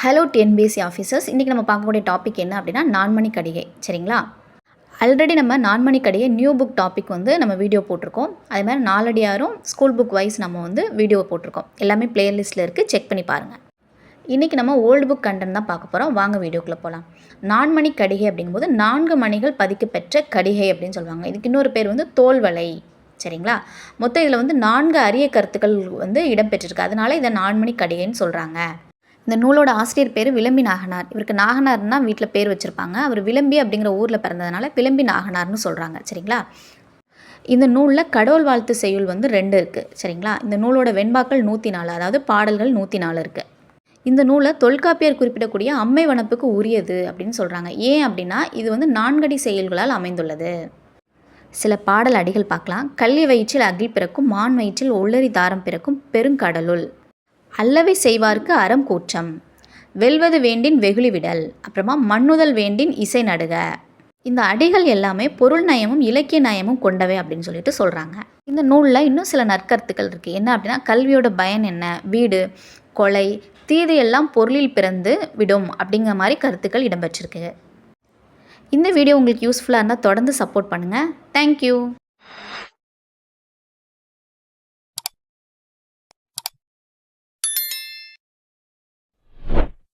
Hello TNPSC officers இன்றைக்கி நம்ம பார்க்கக்கூடிய டாபிக் என்ன அப்படின்னா நான்மணி கடிகை. சரிங்களா? ஆல்ரெடி நம்ம Nanmani Kadigai new book topic வந்து நம்ம வீடியோ போட்டிருக்கோம். அதே மாதிரி நாலடியாரும் ஸ்கூல் புக் வைஸ் நம்ம வந்து வீடியோ போட்டிருக்கோம். எல்லாமே பிளேலிஸ்ட்டில் இருக்குது செக் பண்ணி பாருங்கள் இன்றைக்கி நம்ம ஓல்டு புக் கண்டென்ட் தான் பார்க்க போகிறோம் வாங்க வீடியோக்குள்ளே போகலாம் நான்மணி கடிகை அப்படிங்கும்போது நான்கு மணிகள் பதிக்கப்பெற்ற கடிகை அப்படின்னு சொல்லுவாங்க. இதுக்கு இன்னொரு பேர் வந்து தோல்வலை. சரிங்களா? மொத்தம் இதில் வந்து நான்கு அரிய கருத்துக்கள் வந்து இடம்பெற்றிருக்கு. அதனால இதை நான்மணி கடிகைன்னு சொல்கிறாங்க இந்த நூலோட ஆசிரியர் பேர் விளம்பி நாகனார். இவருக்கு நாகனார்னா வீட்டில் பேர் வச்சுருப்பாங்க. அவர் விளம்பி அப்படிங்கிற ஊரில் பிறந்ததுனால விளம்பி நாகனார்னு சொல்கிறாங்க சரிங்களா? இந்த நூலில் கடவுள் வாழ்த்து செய்யுள் வந்து ரெண்டு இருக்குது சரிங்களா? இந்த நூலோட வெண்பாக்கள் நூற்றி நாலு அதாவது பாடல்கள் நூற்றி நாலு இருக்குது இந்த நூலை தொல்காப்பியர் குறிப்பிடக்கூடிய அம்மை வனப்புக்கு உரியது அப்படின்னு சொல்கிறாங்க ஏன் அப்படின்னா இது வந்து நான்கடி செயல்களால் அமைந்துள்ளது. சில பாடல் அடிகள் பார்க்கலாம். கள்ளி வயிற்றில் அகில் பிறக்கும் மான் வயிற்றில் ஒள்ளரி தாரம் பிறக்கும் பெருங்கடலுள். அல்லவை செய்வார்க்கு அறம் கூற்றம். வெல்வது வேண்டின் வெகுளி விடல் அப்புறமா மண்ணுதல் வேண்டின் இசை நடுக. இந்த அடிகள் எல்லாமே பொருள் நயமும் இலக்கிய நயமும் கொண்டவை அப்படின்னு சொல்லிட்டு சொல்கிறாங்க இந்த நூலில் இன்னும் சில நற்கருத்துக்கள் இருக்குது என்ன அப்படின்னா கல்வியோட பயன் என்ன? வீடு கொலை தீது எல்லாம் பொருளில் பிறந்து விடும் அப்படிங்கிற மாதிரி கருத்துக்கள் இடம்பெற்றிருக்கு. இந்த வீடியோ உங்களுக்கு யூஸ்ஃபுல்லாக இருந்தால் தொடர்ந்து சப்போர்ட் பண்ணுங்கள் தேங்க்யூ